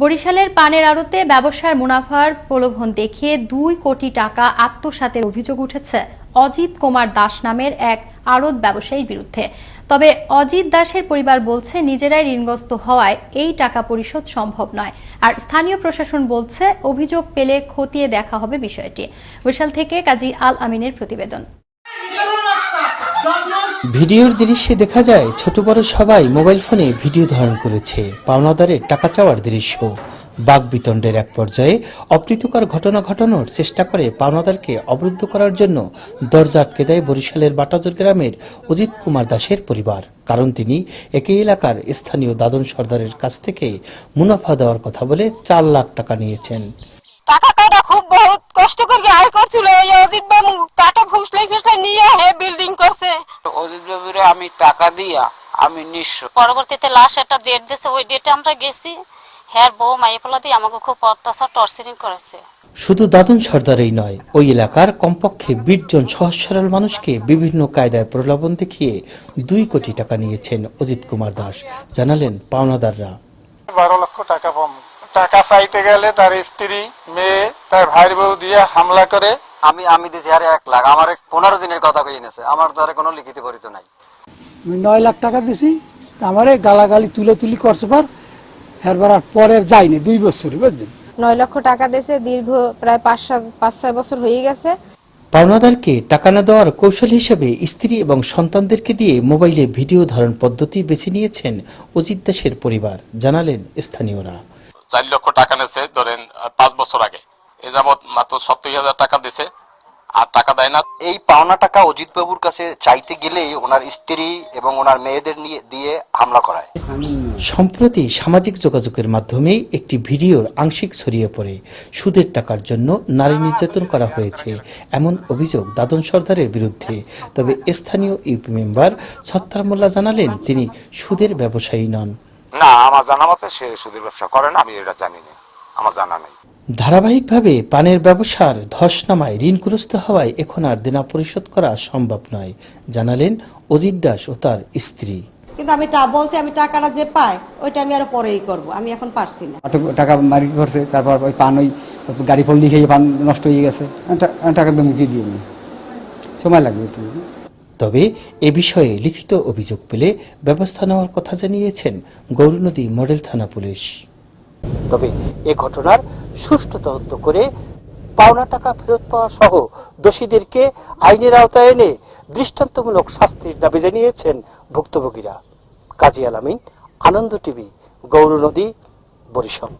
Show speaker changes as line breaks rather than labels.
বরিশালের পানের আড়তে ব্যবসার মুনাফার প্রলোভন দেখিয়ে দুই কোটি টাকা আত্মসাতের অভিযোগ উঠেছে। অজিত কুমার দাস নামের এক আড়ত ব্যবসায়ীর বিরুদ্ধে। তবে অজিত দাসের পরিবার বলছে, নিজেরাই ঋণগ্রস্ত হওয়ায় এই টাকা পরিশোধ সম্ভব নয়। আর স্থানীয় প্রশাসন বলছে, অভিযোগ পেলে খতিয়ে দেখা হবে বিষয়টি। বরিশাল থেকে কাজী আল আমিনের প্রতিবেদন।
ভিডিওর দৃশ্যে দেখা যায়, ছোট বড় সবাই মোবাইল ফোনে ভিডিও ধারণ করেছে। পাওনাদারের টাকা চাওয়ার দৃশ্য। বাঘ বিতণ্ডের এক পর্যায়ে অপ্রীতিকর ঘটনা ঘটানোর চেষ্টা করে পাওনাদারকে অবরুদ্ধ করার জন্য দরজা আটকে দেয় বরিশালের বাটাজোর গ্রামের অজিত কুমার দাসের পরিবার। কারণ তিনি একই এলাকার স্থানীয় দাদন সর্দারের কাছ থেকে মুনাফা দেওয়ার কথা বলে চার লাখ টাকা নিয়েছেন।
টাকা খুব বহুত কষ্ট করে আয় করছিল অজিত ফুসলাই ফুসলাই নিয়ে হে বিল্ডিং করছে
অজিত বাবুরে আমি টাকা দিয়া আমি নিঃস্ব।
পরবর্তীতে লাস্ট একটা ডেট দিয়েছে ওই ডেটে আমরা গেছি। হ্যাঁ বউ মাইয়ে ফেলা দিয়ে আমাকে খুব অত্যাচার টর্চারিং করেছে।
শুধু দাদন সর্দারেই নয় ওই এলাকার কমপক্ষে বিশ জন সহজ সরল মানুষকে বিভিন্ন কায়দায় প্রলোভন দেখিয়ে দুই কোটি টাকা নিয়েছেন অজিত কুমার দাস। জানালেন পাওনাদাররা।
বারো লক্ষ টাকা পাবো। টাকা চাইতে গেলে তার স্ত্রী মেয়ে তার ভাইয়ের বউ দিয়ে হামলা করে।
আমি আমি দিছি আরে এক লাখ। আমার এক পনেরো দিনের কথা কই এনেছে। আমার দ্বারা কোনো লিখিত পরিত নাই।
আমি নয় লাখ টাকা দিছি তা আমারে গালাগালি তুলে তুলি করছে পর হেরবার আর পরের যায়নি দুই বছরই বুঝছেন
নয় লক্ষ টাকা দিয়েছে দীর্ঘ প্রায় পাঁচ সাত পাঁচ ছয় বছর হয়ে গেছে।
পাওনাদারকে টাকা না দেওয়ার কৌশল হিসেবে স্ত্রী এবং সন্তানদেরকে দিয়ে মোবাইলে ভিডিও ধারণ পদ্ধতি বেছে নিয়েছেন অজিত দাসের পরিবার জানালেন স্থানীয়রা।
চার লক্ষ টাকা নেছে ধরেন পাঁচ বছর আগে। এ যাবৎ মাত্র সত্তর হাজার টাকা দিছে। আর টাকা দেয় না।
এই পাওনা টাকা অজিত বাবুর কাছে চাইতে গেলেই ওনার স্ত্রী এবং ওনার মেয়েদের নিয়ে দিয়ে হামলা করায়।
সম্প্রতি সামাজিক যোগাযোগের মাধ্যমে একটি ভিডিওর আংশিক ছড়িয়ে পড়ে। সুদের টাকার জন্য নারী নির্যাতন করা হয়েছে এমন অভিযোগ দাদন সর্দারের বিরুদ্ধে। তবে স্থানীয় ইউপি মেম্বার সত্তার মোল্লা জানালেন তিনি সুদের ব্যবসায়ী নন।
না আমার জানা মতে সে সুদের ব্যবসা করে না আমি এটা জানি না। আমার জানা নেই।
ধারাবাহিকভাবে পানের ব্যবসার ধস নামায় ঋণগ্রস্ত হওয়ায় এখন আর দেনা পরিশোধ করা সম্ভব নয় জানালেন অজিত দাস ও তার স্ত্রী।
কিন্তু আমি টা বলছি আমি টাকাটা যে পাই ওইটা আমি আরও পরেই করব আমি এখন পারছি না।
টাকা মারি করছে তারপর ওই পান ওই গাড়ি ফল লিখে পান নষ্ট হয়ে গেছে টাকা দিয়ে মুখিয়ে দিয়ে সময় লাগবে একটু।
তবে এ বিষয়ে লিখিত অভিযোগ পেলে ব্যবস্থা নেওয়ার কথা জানিয়েছেন গৌরনদী মডেল থানা পুলিশ। তবে এ ঘটনার সুষ্ঠু তদন্ত করে পাওনা টাকা ফেরত পাওয়া সহ দোষীদেরকে আইনের আওতায় এনে দৃষ্টান্তমূলক শাস্তির দাবি জানিয়েছেন ভুক্তভোগীরা। কাজী আলামিন, আনন্দ টিভি, গৌরনদী, বরিশাল।